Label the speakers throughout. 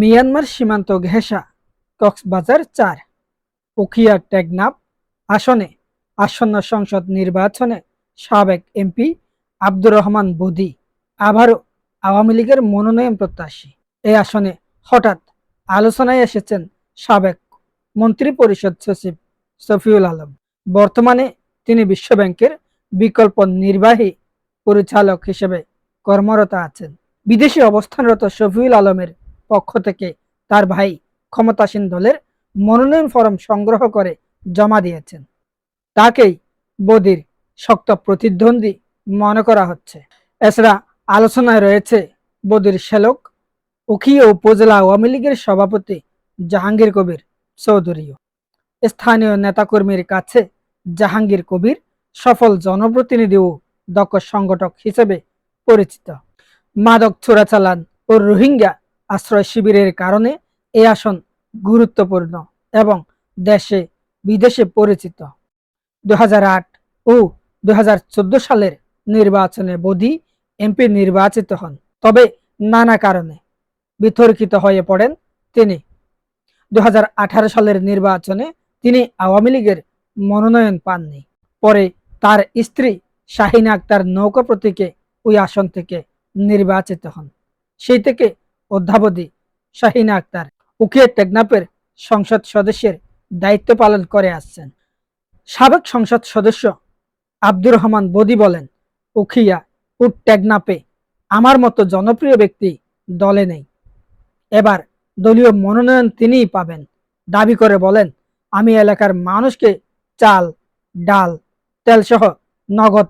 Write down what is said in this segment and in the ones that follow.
Speaker 1: Myanmar সীমান্ত ঘেঁষা কক্সবাজার চার। উখিয়া টেকনাফ আসনে আসন্ন সংসদ নির্বাচনে সাবেক এমপি আব্দুর রহমান বদি আবারও আওয়ামী লীগের মনোনয়ন প্রত্যাশী। এই আসনে হঠাৎ আলোচনায় এসেছেন সাবেক মন্ত্রী পরিষদ সচিব শফিউল আলম। বর্তমানে তিনি বিশ্বব্যাংকের বিকল্প নির্বাহী পরিচালক হিসেবে কর্মরত আছেন। বিদেশে অবস্থানরত শফিউল আলমের পক্ষ থেকে তার ভাই ক্ষমতাসীন দলের মনোনয়ন ফরম সংগ্রহ করে জমা দিয়েছেন। তাকেই বদির শক্ত প্রতিদ্বন্দ্বী মনে করা হচ্ছে। এছাড়া আলোচনায় রয়েছে বদির শেলক উখিয়া উপজেলা আওয়ামী লীগের সভাপতি জাহাঙ্গীর কবির চৌধুরীও। স্থানীয় নেতাকর্মীর কাছে জাহাঙ্গীর কবির সফল জনপ্রতিনিধি ও দক্ষ সংগঠক হিসেবে পরিচিত। মাদক চোরাচালান ও রোহিঙ্গা আশ্রয় শিবিরের কারণে এই আসন গুরুত্বপূর্ণ এবং দেশে বিদেশে পরিচিত। দু হাজার আট ও দু হাজার চোদ্দ সালের নির্বাচনে বদি এমপি নির্বাচিত হন। তবে নানা কারণে বিতর্কিত হয়ে পড়েন তিনি। দু হাজার আঠারো সালের নির্বাচনে তিনি আওয়ামী লীগের মনোনয়ন পাননি। পরে তার স্ত্রী শাহিনা আক্তার নৌকা প্রতীকে ওই আসন থেকে নির্বাচিত হন। সেই থেকে অধ্যাবধি শাহিনা আক্তার উকিয়া টেকনাপের সংসদ সদস্যের দায়িত্ব পালন করে আসছেন। সাবেক সংসদ সদস্য আব্দুর রহমান বদি বলেন, উখিয়া উট টেকনাপে আমার মতো জনপ্রিয় ব্যক্তি দলে নেই। এবার দলীয় মনোনয়ন তিনিই পাবেন। দাবি করে বলেন, আমি এলাকার মানুষকে চাল, ডাল, তেলসহ নগদ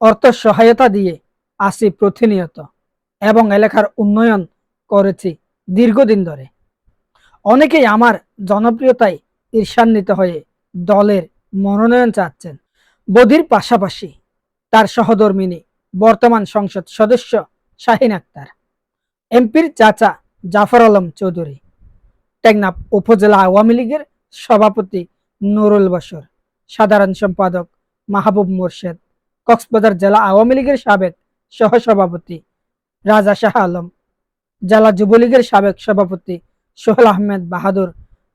Speaker 1: অর্থ সহায়তা দিয়ে আসি প্রতিনিয়ত এবং এলাকার উন্নয়ন করেছি দীর্ঘদিন ধরে। অনেকেই আমার জনপ্রিয়তায় ঈর্ষান্বিত হয়ে দলের মনোনয়ন চাচ্ছেন। বদির পাশাপাশি তার সহধর্মিনী, বর্তমান সংসদ সদস্য শাহিন আক্তার, এমপির চাচা জাফর আলম চৌধুরী, টেকনাফ উপজেলা আওয়ামী লীগের সভাপতি নুরুল বসর সাধারণ সম্পাদক মাহবুব মোর্শেদ, কক্সবাজার জেলা আওয়ামী লীগের সাবেক সহসভাপতি রাজা শাহ আলম জেলা যুবলীগের সাবেক সভাপতি সোহেল আহমেদ বাহাদুর,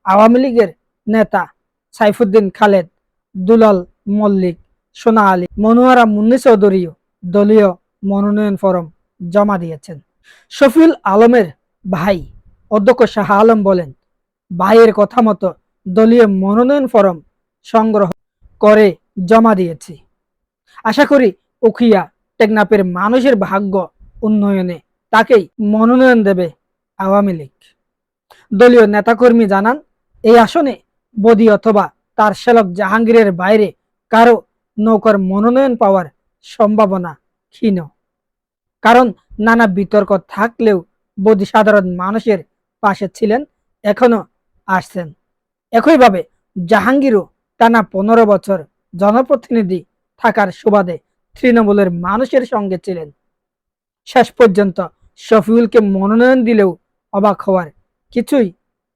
Speaker 1: আওয়ামী লীগের নেতা সাইফুদ্দিন খালেদ, দুলাল মল্লিক, সোনা আলী, মনোয়ারা মুন্নি চৌধুরীও দলীয় মনোনয়ন ফরম জমা দিয়েছেন। শফিউল আলমের ভাই অধ্যক্ষ শাহ আলম বলেন, ভাইয়ের কথা মতো দলীয় মনোনয়ন ফরম সংগ্রহ করে জমা দিয়েছি। আশা করি উখিয়া টেকনাপের মানুষের ভাগ্য উন্নয়নে তাকেই মনোনয়ন দেবে আওয়ামী লীগ। দলীয় নেতাকর্মী জানান, এই আসনে বদি অথবা তার শ্যালক জাহাঙ্গীরের বাইরে কারও নৌকার মনোনয়ন পাওয়ার সম্ভাবনা ক্ষীণ। কারণ নানা বিতর্ক থাকলেও বদি সাধারণ মানুষের পাশে ছিলেন এখনও আসছেন। একইভাবে জাহাঙ্গীরও টানা পনেরো বছর জনপ্রতিনিধি থাকার সুবাদে তৃণমূলের মানুষের সঙ্গে ছিলেন। শেষ পর্যন্ত শফিউলকে মনোনয়ন দিলেও অবাক হওয়ার কিছুই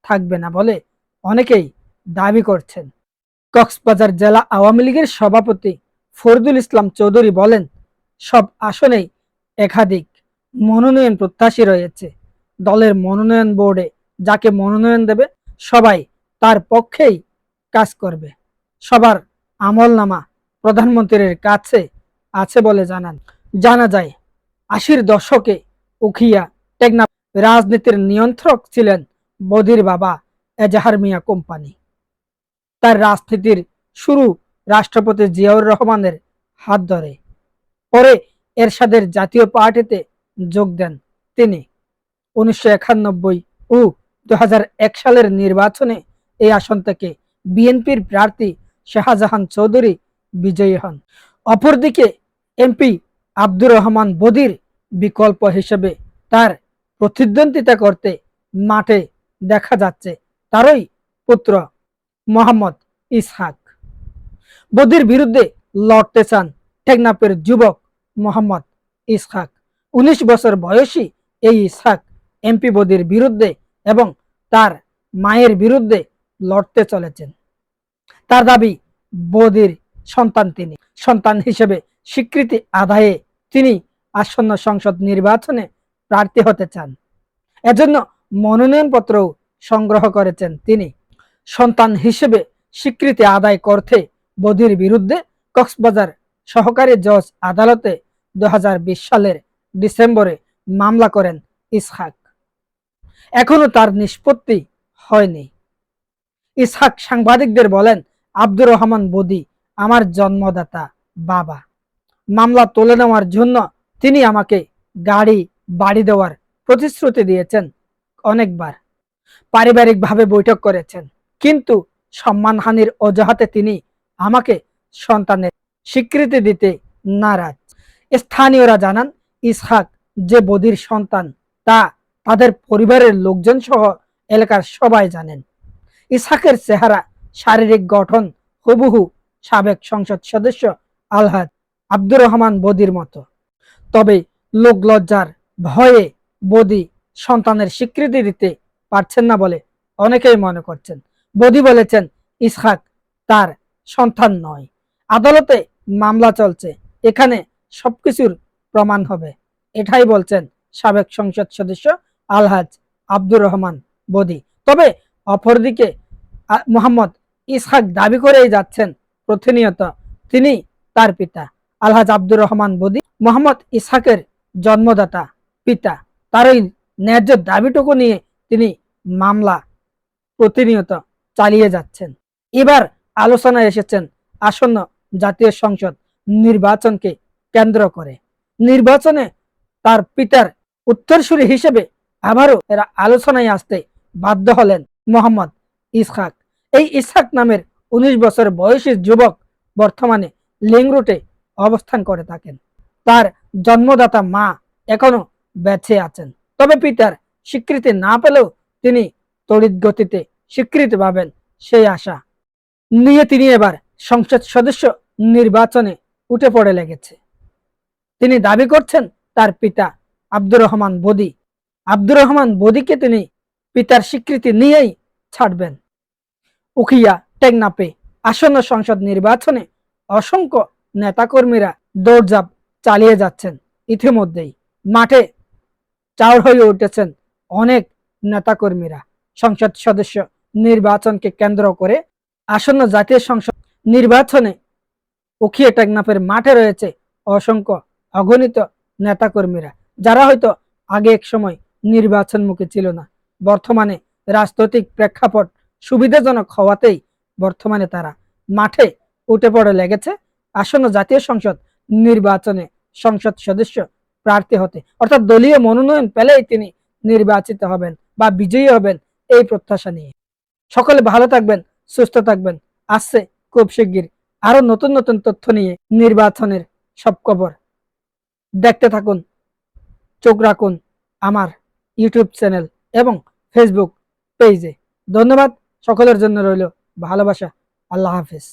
Speaker 1: থাকবে না বলে অনেকেই দাবি করছেন। কক্সবাজার জেলা আওয়ামী লীগের সভাপতি ফরদুল ইসলাম চৌধুরী বলেন, সব আসনেই একাধিক মনোনয়ন প্রত্যাশী রয়েছে। দলের মনোনয়ন বোর্ডে যাকে মনোনয়ন দেবে, সবাই তার পক্ষেই কাজ করবে। সবার আমলনামা প্রধানমন্ত্রীর কাছে আছে বলে জানান। জানা যায়, আশির দশকে উখিয়া টেকনাফ রাজনীতির নিয়ন্ত্রক ছিলেন বদির বাবা এজাহার মিয়া কোম্পানি। তার রাজনীতির শুরু রাষ্ট্রপতি জিয়াউর রহমানের হাত ধরে। পরে এরশাদের জাতীয় পার্টিতে যোগ দেন তিনি। উনিশশো একানব্বই ও দু হাজার এক সালের নির্বাচনে এই আসন থেকে বিএনপির প্রার্থী শাহজাহান চৌধুরী বিজয়ী হন। অপরদিকে এমপি আব্দুর রহমান বদির বিকল্প হিসেবে তার প্রতিদ্বন্দ্বিতা করতে মাঠে দেখা যাচ্ছে তারই পুত্র মোহাম্মদ ইসহাক। বদির বিরুদ্ধে লড়তে চান টেকনাপের যুবক মোহাম্মদ ইসহাক। উনিশ বছর বয়সী এই ইসহাক এমপি বদির বিরুদ্ধে এবং তার মায়ের বিরুদ্ধে লড়তে চলেছেন। তার দাবি, বদির সন্তান তিনি, সন্তান হিসেবে স্বীকৃতি আদায়ে তিনি আসন্ন সংসদ নির্বাচনে প্রার্থী হতে চান। এজন্য মনোনয়নপত্রও সংগ্রহ করেছেন তিনি। সন্তান হিসেবে স্বীকৃতি আদায় করতে বদির বিরুদ্ধে কক্সবাজার সহকারী জজ আদালতে দুহাজার বিশ সালের ডিসেম্বরে মামলা করেন ইসহাক। এখনও তার নিষ্পত্তি হয়নি। ইসহাক সাংবাদিকদের বলেন, আব্দুর রহমান বদি, আমার জন্মদাতা, বাবা। মামলা তুলে নেওয়ার জন্য তিনি আমাকে গাড়ি, বাড়ি দেওয়ার প্রতিশ্রুতি দিয়েছেন অনেকবার। পারিবারিকভাবে বৈঠক করেছেন। কিন্তু সম্মানহানির অজুহাতে তিনি আমাকে সন্তানের স্বীকৃতি দিতে নারাজ। স্থানীয়রা জানান, ইসহাক যে বদির সন্তান, তা তাদের পরিবারের লোকজন সহ এলাকার সবাই জানেন। ইসহাকের চেহারা, শারীরিক গঠন হুবহু সাবেক সংসদ সদস্য আলহাদ আব্দুর রহমান বদির মতো। তবে লোক লজ্জার ভয়ে বদি সন্তানের স্বীকৃতি দিতে পারছেন না বলে অনেকেই মনে করছেন। বদি বলেছেন, ইসহাক তার সন্তান নয়। আদালতে মামলা চলছে, এখানে সবকিছুর প্রমাণ হবে। এটাই বলছেন সাবেক সংসদ সদস্য আলহাজ আব্দুর রহমান বদি। তবে অপরদিকে মোহাম্মদ ইসহাক দাবি করেই যাচ্ছেন প্রতিনিয়ত। তিনি তার পিতা। আলহাজ আব্দুর রহমান বদি, মোহাম্মদ ইসহাকের জন্মদাতা, পিতা। তার ওই ন্যায্য দাবিটুকু নিয়ে তিনি মামলা প্রতিনিয়ত চালিয়ে যাচ্ছেন। এবার আলোচনায় এসেছেন আসন্ন জাতীয় সংসদ নির্বাচনকে কেন্দ্র করে। নির্বাচনে তার পিতার উত্তরসূরি হিসেবে আবারও এরা আলোচনায় আসতে বাধ্য হলেন মোহাম্মদ ইসহাক। এই ইসহাক নামের উনিশ বছর বয়সী যুবক বর্তমানে লিংরুটে অবস্থান করে থাকেন। তার জন্মদাতা মা এখনও বেঁচে আছেন। তবে পিতার স্বীকৃতি না পেলেও তিনি তড়িৎ গতিতে স্বীকৃতি পাবেন সেই আশা নিয়ে তিনি এবার সংসদ সদস্য নির্বাচনে উঠে পড়ে লেগেছে। তিনি দাবি করছেন, তার পিতা আব্দুর রহমান বদি। আব্দুর রহমান বদিকে তিনি পিতার স্বীকৃতি নিয়েই ছাড়বেন। উখিয়া টেকনাপে আসন্ন সংসদ নির্বাচনে অসংখ্য নেতাকর্মীরা দৌড়ঝাঁপ চালিয়ে যাচ্ছেন ইতিমধ্যেই। মাঠে চাউর হয়ে উঠেছেন অনেক নেতাকর্মীরা। সংসদ সদস্য নির্বাচনকে কেন্দ্র করে আসন্ন জাতীয় সংসদ নির্বাচনে উখিয়া টেকনাফের মাঠে রয়েছে অসংখ্য অগণিত নেতাকর্মীরা, যারা হয়তো আগে এক সময় নির্বাচনমুখী ছিল না। বর্তমানে রাজনৈতিক প্রেক্ষাপট সুবিধাজনক হওয়াতেই বর্তমানে তারা মাঠে উঠে পড়ে লেগেছে। আসন্ন জাতীয় সংসদ নির্বাচনে সংসদ সদস্য প্রার্থী হতে, অর্থাৎ দলীয় মনোনয়ন পেলেই তিনি নির্বাচিত হবেন বা বিজয়ী হবেন এই প্রত্যাশা নিয়ে। সকলে ভালো থাকবেন, সুস্থ থাকবেন। আসছে খুব শিগগির আরও নতুন নতুন তথ্য নিয়ে নির্বাচনের সব খবর। দেখতে থাকুন, চোখ রাখুন আমার ইউটিউব চ্যানেল এবং ফেসবুক পেজে। ধন্যবাদ, সকলের জন্য রইল ভালোবাসা। আল্লাহ হাফিজ।